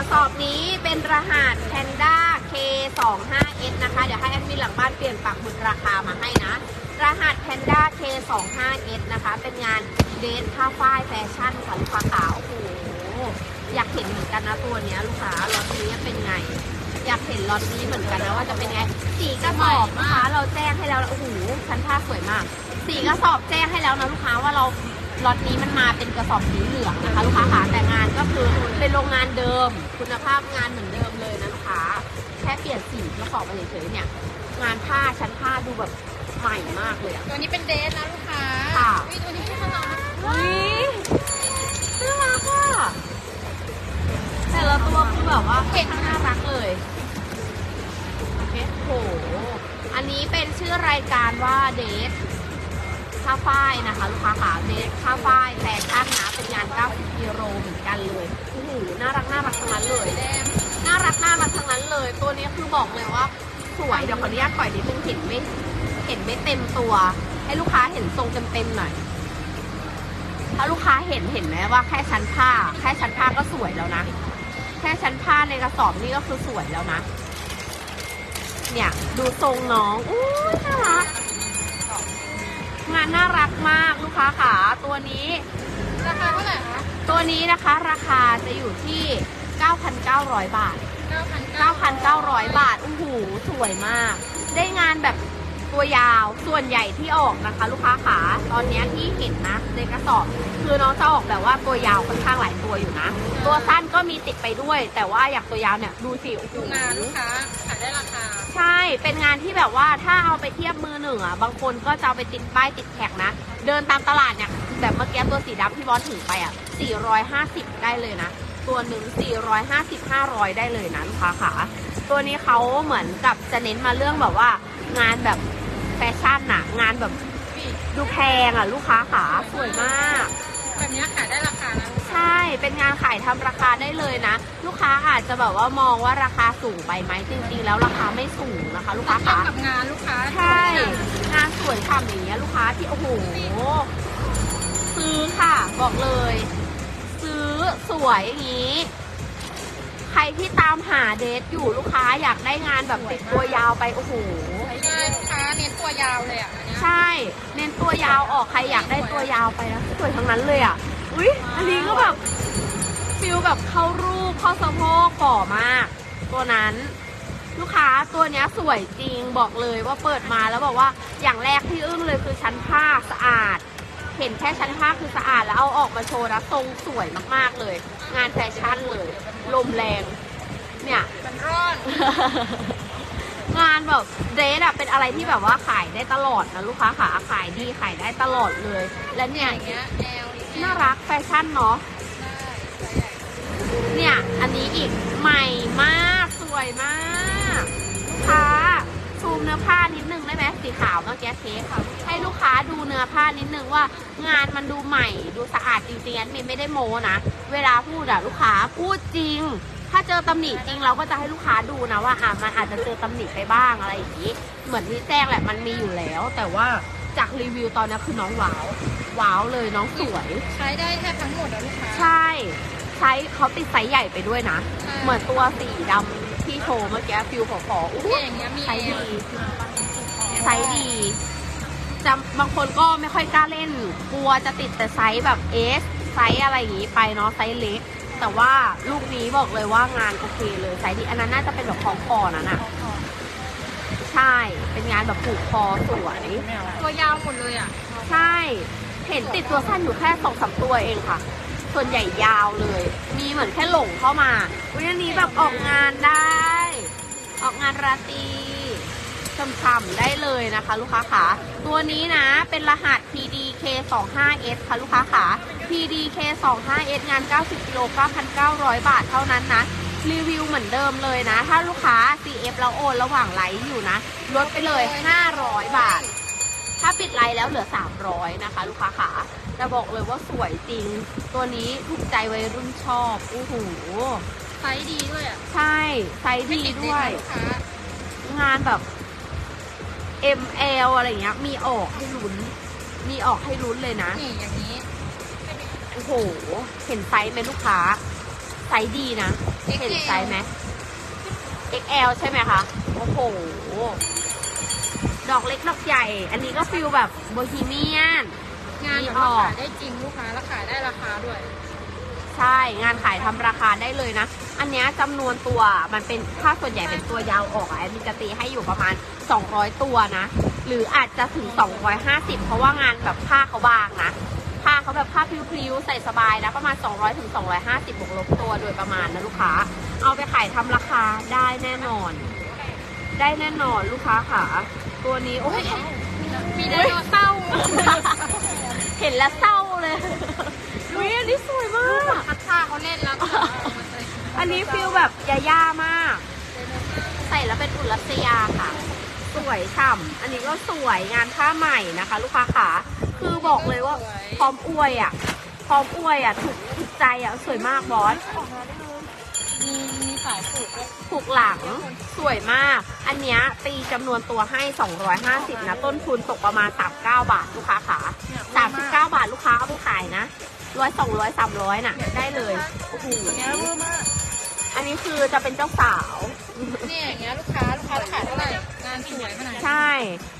กระสอบนี้เป็นรหัส Panda K25S นะคะ เดี๋ยวให้แอดมินหลังบ้านเปลี่ยนปักหมุดราคามาให้นะ รหัส Panda K25S นะคะ เป็นงานเดทผ้าฝ้ายแฟชั่นค่ะลูกค้าขาวโอ้โหอยากเห็นเหมือนกันนะตัวเนี้ยลูกค้าล็อตนี้เป็นไง อยากเห็นล็อตนี้เหมือนกันนะว่าจะเป็นไงสีกระสอบนะคะเราแจ้งให้แล้วโอ้โหชั้นผ้าสวยมากสีกระสอบแจ้งให้แล้วนะลูกค้าว่าเราล็อตนี้มันมาเป็นกระสอบสีเหลืองนะคะ ลูกค้าค่ะแต่ ก็คือเป็นโรงงานเดิม คุณภาพงานเหมือนเดิมเลยนะลูกค้าแค่เปลี่ยนสีกระสอบมาเฉยๆเนี่ย งานผ้าชั้นผ้าดูแบบใหม่มากเลยอะตัวนี้เป็นเดทนะลูกค้าค่ะอุ๊ยตัวนี้ที่เขาลองอุ้ยน่ารักอะแต่ละตัวคือแบบว่าเก่งน่ารักเลยโอเคโห อันนี้เป็นชื่อรายการว่าเดท ค่าฝ้ายนะคะ ลูกค้าขาเดทค่าฝ้ายแฟชั่นนะเป็นงาน 90กิโลเหมือนกันเลยโอ้โหน่ารักน่ารักทั้งนั้นเลยน่ารักน่ารักทั้งนั้นเลย ตัวนี้คือบอกเลยว่าสวยเดี๋ยวขออนุญาตปล่อยนิดนึงเห็นไม่เห็นไม่เต็มตัว ให้ลูกค้าเห็นทรงเต็มๆหน่อยถ้าลูกค้าเห็นเห็นไหมว่าแค่ชั้นผ้า แค่ชั้นผ้าก็สวยแล้วนะ แค่ชั้นผ้าในกระสอบนี่ก็คือสวยแล้วนะ เนี่ยดูทรงน้องอู้น่ารักานน่ารักมากลูกค้าขาตัวนี้ ราคาเท่าไหร่คะตัวนี้นะคะราคาจะอยู่ที่ 9,900 บาท 9,900 9,900 บาทโอ้โหสวยมาก ได้งานแบบ ตัวยาวส่วนใหญ่ที่ออกนะคะ ลูกค้าขาตอนเนี้ยที่เห็นนะในกระสอบ คือน้องจะออกแบบว่าตัวยาวค่อนข้างหลายตัวอยู่นะ ตัวสั้นก็มีติดไปด้วย แต่ว่าอย่างตัวยาวเนี่ยดูสิโอ้โหดูงานลูกค้าขายได้ราคาใช่เป็นงานที่แบบว่าถ้าเอาไปเทียบมือหนึ่งอะบางคนก็จะเอาไปติดป้ายติดแท็กนะ เดินตามตลาดเนี่ยแบบเมื่อกี้ตัวสีดำที่บอสถือไปอะ450 ได้เลยนะตัวหนึ่ง450 500 ได้เลยนะลูกค้าขาตัวนี้เขาเหมือนกับจะเน้นมาเรื่องแบบว่างานแบบ แฟชั่นน่ะงานแบบดูแพงอะลูกค้าขาสวยมาก แบบนี้ขายได้ราคานะใช่เป็นงานขายทำราคาได้เลยนะ ลูกค้าอาจจะแบบว่ามองว่าราคาสูงไปไหมจริงๆ แล้วราคาไม่สูงนะคะ ลูกค้าเทียบคะกับงานลูกค้าใช่งานสวยฉ่ำอย่างเงี้ยลูกค้าที่โอ้โหซื้อค่ะ บอกเลย ซื้อสวยอย่างนี้ใครที่ตามหาเดทอยู่ลูกค้าอยากได้งานแบบติดตัวยาวไป โอ้โหใช่ลูกค้า เน้นตัวยาวเลยอะอันเนี้ยใช่ เน้นตัวยาวออกใครอยากได้ตัวยาวไปนะสวยทั้งนั้นเลยอะ อุ้ยอันนี้ก็แบบฟิลแบบเข้ารูปเข้าสะโพกฝ่อมาก ตัวนั้น ลูกค้าตัวเนี้ยสวยจริงบอกเลยว่าเปิดมาแล้วบอกว่าอย่างแรกที่อึ้งเลยคือชั้นผ้าสะอาด เห็นแค่ชั้นผ้าคือสะอาดแล้วเอาออกมาโชว์นะทรงสวยมากๆเลย งานแฟชั่นเลย ลมแรง เนี่ย มันร้อน งานแบบเดรสอะเป็นอะไรที่แบบว่าขายได้ตลอดนะลูกค้าขาขายดีขายได้ตลอดเลย และเนี่ยอย่างเงี้ยแนวน่ารักแฟชั่นเนาะเนี่ยอันนี้อีกใหม่มากสวยมากลูกค้าซูมเนื้อผ้านิดนึงได้ไหมสีขาวเมื่อกี้เค้กค่ะให้ลูกค้าดูเนื้อผ้านิดนึงว่างานมันดูใหม่ดูสะอาดจริงๆอันนี้ไม่ได้โมนะ เวลาพูดอะลูกค้าพูดจริง ถ้าเจอตำหนิจริงเราก็จะให้ลูกค้าดูนะว่าอะมันอาจจะเจอตำหนิไปบ้างอะไรอย่างนี้ เหมือนที่แจ้งแหละมันมีอยู่แล้ว แต่ว่าจากรีวิวตอนนี้คือน้องว้าวว้าวเลยน้องสวย ใช้ได้แทบทั้งหมดอะลูกค้า ใช่ ใช้เขาติดไซส์ใหญ่ไปด้วยนะใช่เหมือนตัวสีดำที่โชว์เมื่อกี้ฟิลขอขอๆอู้เนี่ยอย่างเงี้ยมีไซส์เอดีวไซส์ดีจะบางคนก็ไม่ค่อยกล้าเล่น กลัวจะติดแต่ไซส์แบบเอสไซส์อะไรอย่างงี้ไปเนาะไซส์เล็ก แต่ว่าลูกนี้บอกเลยว่างานโอเคเลยไซส์ดีอันนั้นน่าจะเป็นแบบคล้องคอนั่นน่ะใช่ เป็นงานแบบผูกคอสวย ตัวยาวหมดเลยอะ ใช่ เห็นติดตัวสั้นอยู่แค่สองสามตัวเองค่ะ ส่วนใหญ่ยาวเลย มีเหมือนแค่หลงเข้ามาวันนี้แบบออกงานได้ ออกงานราตรีช่ำๆได้เลยนะคะ ลูกค้าขาตัวนี้นะเป็นรหัส PDK 2 5 S ค่ะลูกค้าขา PDK 2 5 S งาน 90กิโล9,900 บาทเท่านั้นนะรีวิวเหมือนเดิมเลยนะ ถ้าลูกค้า CF แล้วโอนระหว่างไลฟ์อยู่นะ ลดไปเลย 500 บาท ถ้าปิดไลน์แล้วเหลือ 300 นะคะ ลูกค้าขาแต่บอกเลยว่าสวยจริง ตัวนี้ถูกใจวัยรุ่นชอบโอ้โหไซส์ดีด้วยอะ ใช่ ไซส์ดีด้วยไม่ติเด็กนะลูกค้างานแบบ ML อะไรอย่างเงี้ย มีออกให้ลุ้น มีออกให้ลุ้นเลยนะ นี่อย่างนี้โอ้โห เห็นไซส์ไหมลูกค้าไไซส์ดีนะ เห็นไซส์ไหม XL ใช่ไหมคะ โอ้โห ดอกเล็กดอกใหญ่ อันนี้ก็ฟิลแบบโบฮีเมียน งานแบบว่าขายได้จริงลูกค้าแล้วขายได้ราคาด้วย ใช่ งานขายทำราคาได้เลยนะ อันเนี้ยจำนวนตัวมันเป็นถ้าส่วนใหญ่เป็นตัวยาวออกอะแอดมินจะตีให้อยู่ประมาณ 200 ตัวนะ หรืออาจจะถึง 250 เพราะว่างานแบบผ้าเขาบางนะผ้าเขาแบบผ้าพริ้วๆใส่สบายนะประมาณ 200ถึง250 บวกลบตัวโดยประมาณนะลูกค้า เอาไปขายทำราคาได้แน่นอน ได้แน่นอนลูกค้าค่ะ ตัวนี้โอ้ยมีไดโนเสาร์เห็นแล้วเศร้าเลยอุ้ยอันนี้สวยมากพัดผ้าเขาเล่นแล้วก็เอามาใส่อันนี้ฟิลแบบยาย่ามาก ใส่แล้วเป็นอุรัสยาค่ะ สวยฉ่ำอันนี้ก็สวยงานผ้าใหม่นะคะ ลูกค้าขาคือบอกเลยว่าพร้อมอวยอะพร้อมอวยอะถูกถูกใจอะสวยมากบอสมีมีสายผูกด้วยผูกหลังสวยมาก อันเนี้ยตีจำนวนตัวให้ 250 นะ ต้นทุนตกประมาณ 39 บาทลูกค้าขา39 บาทลูกค้าเอาไปขายนะร้อยสองร้อยสามร้อยน่ะ ได้เลยโอ้โหเนี้ยเวอร์มากอันนี้คือจะเป็นเจ้าสาว เนี่ยอย่างเงี้ยลูกค้าลูกค้าขายเท่าไหร่งาน สวยขนาดใช่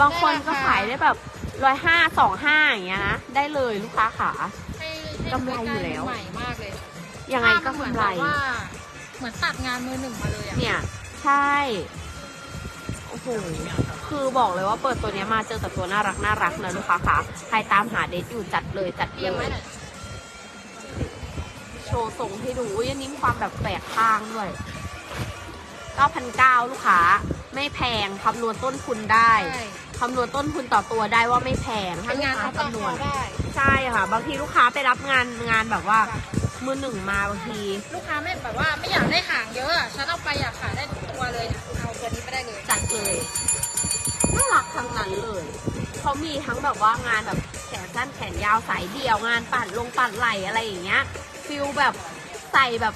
บางคนก็ขายได้แบบร้อยห้าสองห้าอย่างเงี้ยนะได้เลยลูกค้าขาให้ให้กำไรอยู่แล้วใหม่มากเลยยังไงก็กำไรว่าเหมือนตัดงานมือหนึ่งมาเลยอะเนี่ย ใช่โอ้โหคือบอกเลยว่าเปิดตัวเนี้ยมาเจอแต่ตัวน่ารักน่ารักนะลูกค้าค่ะใครตามหาเดทอยู่จัดเลยจัดเตรียมเลไว้ยหน่อยโชว์ทรงให้ดูอุ้ยอันนี้มีความแบบแปลกข้างด้วย9,900ลูกค้า ไม่แพงคำนวณต้นทุนได้ใช่คำนวณต้นทุนต่อตัวได้ว่าไม่แพงถ้าเป็นลูกงานค้าเขาต้องคำนวณได้ใช่ค่ะ บางทีลูกค้าไปรับงานงานแบบว่ามือหนึ่งมาบางที ลูกค้าไม่แบบว่าไม่อยากได้หางเยอะอะฉันเอาไปอยากขายได้ทุกตัวเลยเนี่ยเอาตัวนี้ไปได้เลยจัดเลยน่ารักทั้งนั้นเลยเขามีทั้งแบบว่างานแบบแขนสั้นแขนยาวสายเดี่ยวงานปั่นลงปั่นไหลอะไรอย่างเงี้ยฟิลแบบใส่แบบ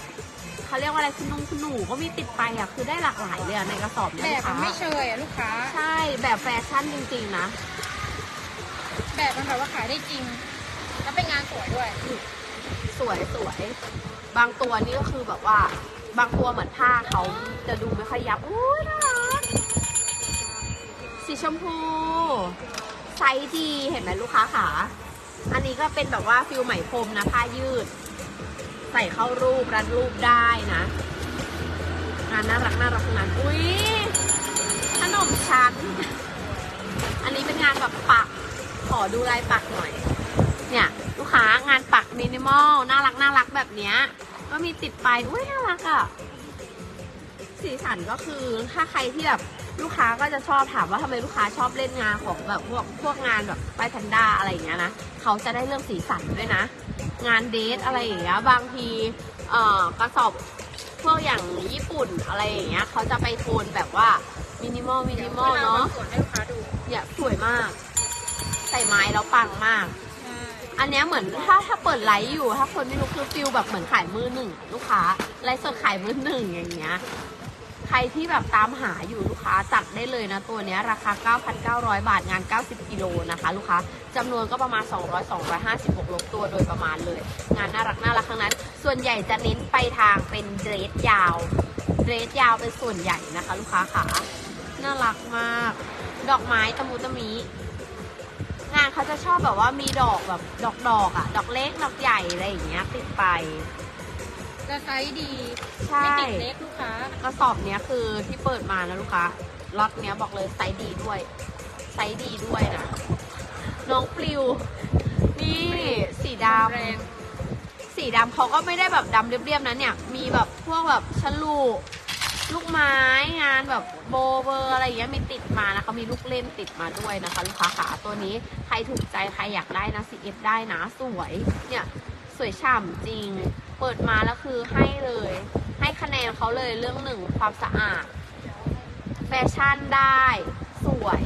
เขาเรียกว่าอะไรคุณนุ่งคุณหนูก็มีติดไปอะคือได้หลากหลายเลยอะในกระสอบเนี้แบยบลูกค้ามันไม่เชยอะลูกค้า ใช่แบบแฟชั่นจริงๆนะ แบบมันแบบว่าขายได้จริง แล้วเป็นงานสวยด้วย สวยสวยบางตัวนี่ก็คือแบบว่า บางตัวเหมือนผ้าเขาจะดูไม่ค่อยยับอุ้ยน่ารักสีชมพู ไซส์ดีเห็นไหมลูกค้าขาอันนี้ก็เป็นแบบว่าฟิลไหมพรมนะผ้ายืด ใส่เข้ารูปรัดรูปได้นะงานน่ารักน่ารักงานอุ้ยขนมชั้น อันนี้เป็นงานแบบปัก ขอดูลายปักหน่อย เนี่ยลูกค้างานปักมินิมอลน่ารักน่ารักแบบเนี้ย ก็มีติดไปอุ้ยน่ารักอะ่ะสีสันก็คือถ้าใครที่แบบลูกค้าก็จะชอบถามว่าทำไมลูกค้าชอบเล่นงานของแบบพวกพวกงานแบบป้ายแพนด้าอะไรอย่างเงี้ยนะเขาจะได้เรื่องสีสันด้วยนะ งานเดทอะไรอย่างเงี้ยบางทีเอ่อกระสอบพวกอย่างญี่ปุ่นอะไรอย่างเงี้ยเขาจะไปโทนแบบว่ามินิมอลมินิมอลเนาะส่วนให้ลูกค้าดูเนี่ยสวยมาก ใส่ไม้แล้วปังมากใช่อันเนี้ยเหมือนถ้าถ้าเปิดไลฟ์อยู่ ถ้าคนไม่รู้คือฟิลแบบเหมือนขายมือหนึ่งอะลูกค้าไลฟ์สดขายมือหนึ่งอย่างเงี้ย ใครที่แบบตามหาอยู่ลูกค้าจัดได้เลยนะตัวนี้ราคา 9,900 บาทงาน 90 กิโลนะคะ ลูกค้าจำนวนก็ประมาณ 200 250บวกลบตัวโดยประมาณเลย งานน่ารักน่ารักทั้งนั้น ส่วนใหญ่จะเน้นไปทางเป็นเดรสยาวเดรสยาวเป็นส่วนใหญ่นะคะ ลูกค้าขาน่ารักมาก ดอกไม้ตะมูตะมีงานเขาจะชอบแบบว่ามีดอกแบบดอกดอกอะดอกเล็กดอกใหญ่อะไรอย่างเงี้ยติดไป และไซส์ดีใช่ ไม่ติดเล็กลูกค้ากระสอบเนี้ยคือที่เปิดมานะลูกค้าล็อตเนี้ยบอกเลยไซส์ดีด้วย ไซส์ดีด้วยนะน้องปลิว นี่สีดแรงำสีดำเขาก็ไม่ได้แบบดำเรียบๆนะเนี่ย มีแบบพวกแบบฉลูลูกไม้งานแบบโบเบอร์อะไรอย่างเงี้ยมีติดมานะเขามีลูกเล่นติดมาด้วยนะคะ ลูกค้าขาตัวนี้ใครถูกใจใครอยากได้นะ CF ได้นะสวยเนี่ย สวยฉ่ำจริง เปิดมาแล้วคือให้เลย ให้คะแนนเขาเลยเรื่องหนึ่งความสะอาด แฟชั่นได้ สวย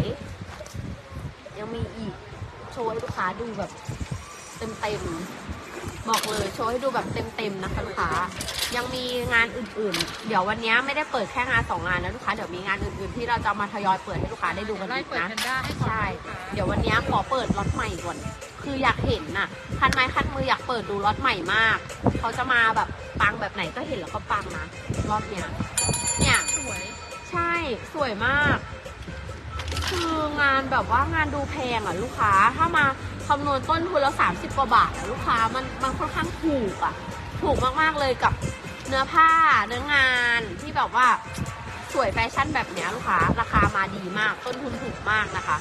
ยังมีอีก โชว์ให้ลูกค้าดูแบบเต็มๆบอกเลยโชว์ให้ดูแบบเต็มๆนะคะลูกค้า ยังมีงานอื่นๆ เดี๋ยววันนี้ไม่ได้เปิดแค่งานสองงานนะลูกค้า เดี๋ยวมีงานอื่นๆที่เราจะมาทยอยเปิดให้ลูกค้าได้ดูกันไล่อีกเปิดนะแพนด้าให้ก่อนใช่นะคะเดี๋ยววันนี้ขอเปิดล็อตใหม่ก่อน คืออยากเห็นน่ะ คันไม้คันมืออยากเปิดดูล็อตใหม่มาก เขาจะมาแบบปังแบบไหนก็เห็นแล้วก็ปังนะรอบเนี้ย เนี่ย สวย ใช่ สวยมาก คืองานแบบว่างานดูแพงอะลูกค้า ถ้ามาคำนวณต้นทุนแล้วสามสิบกว่าบาทอะลูกค้ามันมันค่อนข้างถูกอะ ถูกมากๆเลยกับเนื้อผ้าเนื้องานที่แบบว่าสวยแฟชั่นแบบเนี้ยลูกค้า ราคามาดีมาก ต้นทุนถูกมากนะคะ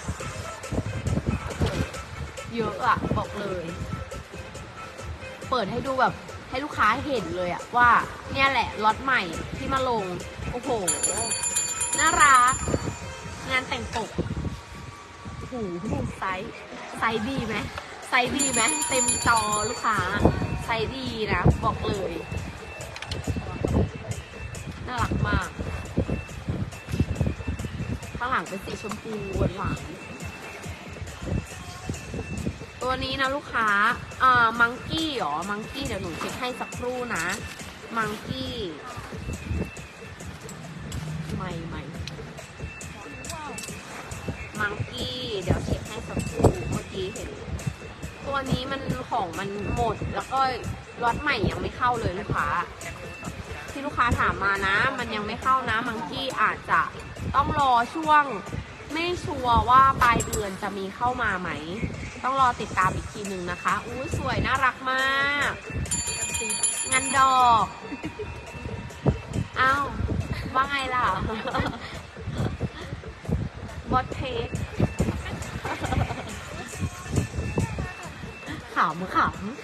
เยอะอะบอกเลย เปิดให้ดูแบบให้ลูกค้าเห็นเลยอะว่าเนี่ยแหละล็อตใหม่ที่มาลง โอ้โห น่ารัก งานแต่งปกหูหูไซส์ไซส์ดีไหมไซส์ดีไหมเต็มจอลูกค้า ซส์ดีนะ บอกเลย น่ารักมากข้างหลังเป็นสีชมพูหวานตัวนี้นะลูกค้าอ่ามังกี้หรอ มังกี้เดี๋ยวหนูเช็คให้สักครู่นะ มังกี้ใหม่ใหม่มังกี้ เดี๋ยวเช็คให้สักครู่เมื่อกี้เห็น ตัวนี้มันของมันหมด แล้วก็ล็อตใหม่ยังไม่เข้าเลยลูกค้า ที่ลูกค้าถามมานะ มันยังไม่เข้านะมังกี้อาจจะต้องรอช่วง ไม่ชัวร์ว่าปลายเดือนจะมีเข้ามาไหม ต้องรอติดตามอีกทีหนึ่งนะคะอุ้สวยน่ารักมากงานดอกอ้าวว่าไงล่ะบอสเทค ขำข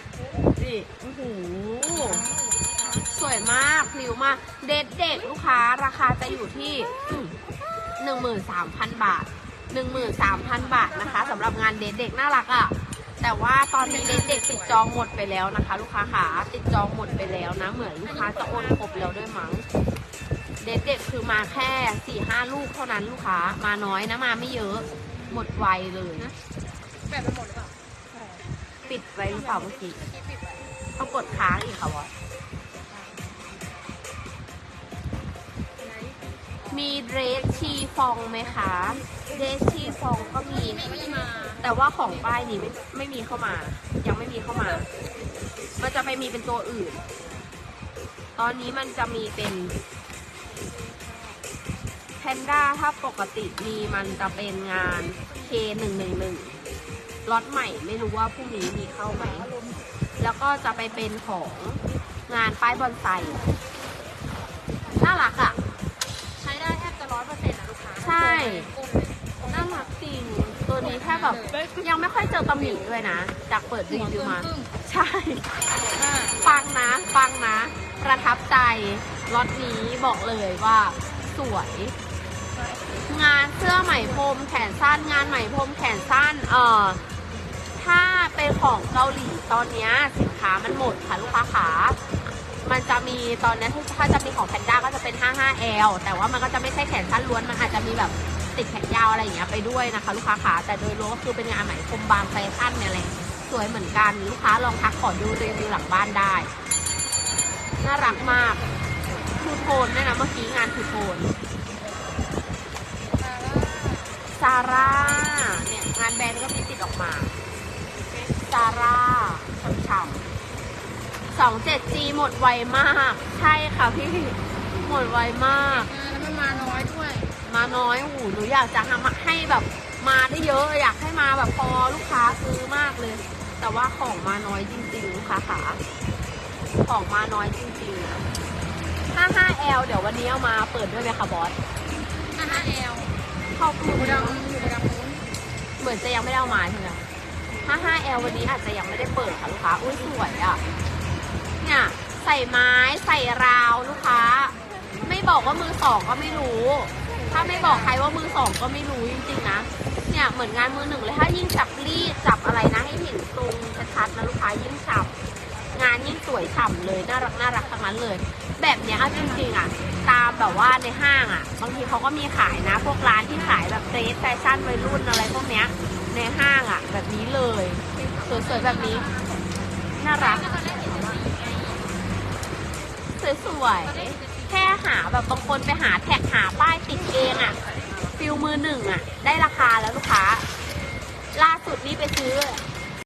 ำนี่โอ้โหสวยมากพริ้วมาก เด็ดเด็กลูกค้าราคาจะอยู่ที่หนึ่งหมื่นสามพันบาทหนึ่งหมื่นสามพันบาทนะคะสำหรับงานเด็ดเด็กน่ารักอะ่ะแต่ว่าตอนนี้เด็ดเด็กติดจองหมดไปแล้วนะคะ ลูกค้าขาติดจองหมดไปแล้วนะ เหมือนลูกค้าจะโอนครบแล้วด้วยมั้งเด็ดเด็กคือมาแค่สี่ห้าลูกเท่านั้นลูกค้ามาน้อยนะมาไม่เยอะ หมดไวเลยนะแบบไปหมดหรือเปล่า ปิดไว้หรือเปล่าเมื่อกี้เมื่อคิดไว้ต้องกดค้างอีกค่ะวอมีเดรสชีฟองไหมคะเดรสชีฟองก็มี แต่ว่าของป้ายนี้ไม่ไม่มีเข้ามา ยังไม่มีเข้ามา มันจะไปมีเป็นตัวอื่น ตอนนี้มันจะมีเป็นแพนด้าถ้าปกติมีมันจะเป็นงาน K111 ล็อตใหม่ไม่รู้ว่าพรุ่งนี้มีเข้าไหม แล้วก็จะไปเป็นของงานป้ายบอนไซน่ารักอะ่ะ ใช้ได้แทบจะร้อยเปอร์เซ็นต์นะลูกค้าใช่ก้นเลยน่ารักจริง ตัวนี้แค่แบบยังไม่ค่อยเจอตำหนิด้วยนะ จากเปิดรีวิวมาหัเกินครึ่งใช่อ่าฟังนะฟังนะ ประทับใจรถนี้บอกเลยว่าสวย งานเสื้อไหมพรมแขนสั้นงานไหมพรมแขนสั้น เอ่อ ถ้าเป็นของเกาหลีตอนนี้สินค้ามันหมดค่ะลูกค้าขา มันจะมีตอนนี้ถ้าจะมีของแพนด้าก็จะเป็น 55L แต่ว่ามันก็จะไม่ใช่แขนสั้นล้วน มันอาจจะมีแบบติดแขนยาวอะไรอย่างเงี้ยไปด้วยนะคะ ลูกค้าขา แต่โดยรวมก็คือเป็นงานไหมพรมบางแฟชั่นเนี่ยแหละสวยเหมือนกันลูกค้าลองทักขอดูรีวิวหลังบ้านได้ น่ารักมากทูโทนด้วยนะเมื่อกี้งานทูโทนซาร่าเนี่ยงานแบรนด์ก็มีติดออกมา ซาร่าช่ำๆสองเจ็ดจีหมดไวมาก ใช่ค่ะพี่ หมดไวมาก อ่าแล้วมันมาน้อยด้วย มาน้อยหูหนูอยากจะทำให้แบบมาได้เยอะ อยากให้มาแบบพอลูกค้าซื้อมากเลย แต่ว่าของมาน้อยจริงๆลูกค้าขาของมาน้อยจริงๆ 55L เดี๋ยววันนี้เอามาเปิดด้วยไหมคะบอส 55L ขอบอคุยู่ณกระดังอยู่กระดังนู้นเหมือนจะยังไม่ได้เอามาใช่ไหม 55L วันนี้อาจจะยังไม่ได้เปิดค่ะลูกค้า อุ้ยสวยอะ เนี่ย ใส่ไม้ใส่ราวลูกค้า ไม่บอกว่ามือสองก็ไม่รู้ ถ้าไม่บอกใครว่ามือสองก็ไม่รู้จริงๆนะ เนี่ยเหมือนงานมือหนึ่งเลยถ้ายิ่งจับรีดจับอะไรนะให้เห็นตรงชัดๆนะลูกค้ายิ่งฉ่ำงานยิ่งสวยฉ่ำเลยน่ารักน่ารักทั้งนั้นเลย แบบเนี้ยเอาจริงๆอะตามแบบว่าในห้างอะ บางทีเขาก็มีขายนะ พวกร้านที่ขายแบบเดรสแฟชั่นวัยรุ่นอะไรพวกเนี้ย ในห้างอะ แบบนี้เลยสวยๆแบบนี้ น่ารัก สวยๆ แค่หาแบบบางคนไปหาแท็กหาป้ายติดเองอะฟิลมือหนึ่งอะได้ราคาแล้วลูกค้า ล่าสุดนี่ไปซื้อ